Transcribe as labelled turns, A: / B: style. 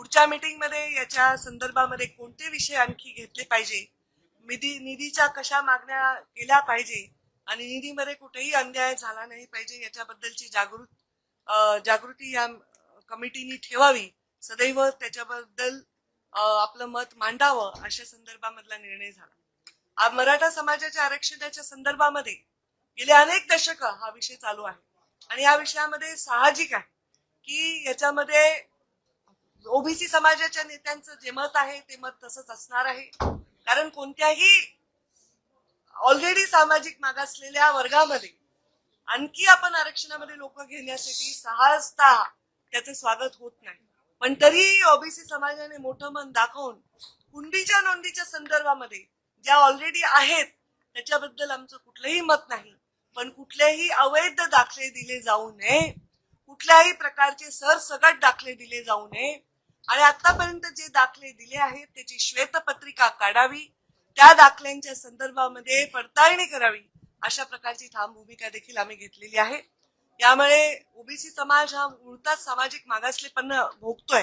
A: पुढच्या मीटिंगमध्ये याच्या संदर्भामध्ये कोणते विषय आणखी घेतले पाहिजे? निधी निधीच्या कशा मागण्या केल्या पाहिजे? आणि निधीमध्ये कुठेही अन्याय झाला नाही पाहिजे याच्याबद्दलची जागृत जागृती या कमिटीनी ठेवावी. सदैव त्याच्याबद्दल आपलं मत मांडावं अशा संदर्भामधला निर्णय झाला. मराठा समाजाच्या आरक्षणाच्या संदर्भामध्ये गेले अनेक दशक हा विषय चालू आहे. आणि या विषयामध्ये साहजिक आहे की याच्यामध्ये ओबीसी समाजाच्या नेत्यांचं जे मत आहे ते मत तसंच असणार आहे. कारण कोणत्याही ऑलरेडी सामाजिक मागासलेल्या वर्गामध्ये आणखी आपण आरक्षणामध्ये लोक घेण्यासाठी सहजता त्याचं स्वागत होत नाही. पण तरी ओबीसी समाजाने मोठं मन दाखवून कुंडीच्या नोंदीच्या संदर्भामध्ये ज्या ऑलरेडी आहेत त्याच्याबद्दल आमचं कुठलंही मत नाही. पण कुठलेही अवैध दाखले दिले जाऊ नये. कुठल्याही प्रकारचे सरसगट दाखले दिले जाऊ नये. आणि आतापर्यंत जे दाखले दिले आहेत त्याची श्वेतपत्रिका काढावी त्या दाखल्यांच्या संदर्भामध्ये पडताळणी करावी अशा प्रकारची ठाम भूमिका देखील आम्ही घेतलेली आहे. यामुळे ओबीसी समाज हा मुळताच सामाजिक मागासलेपण भोगतोय.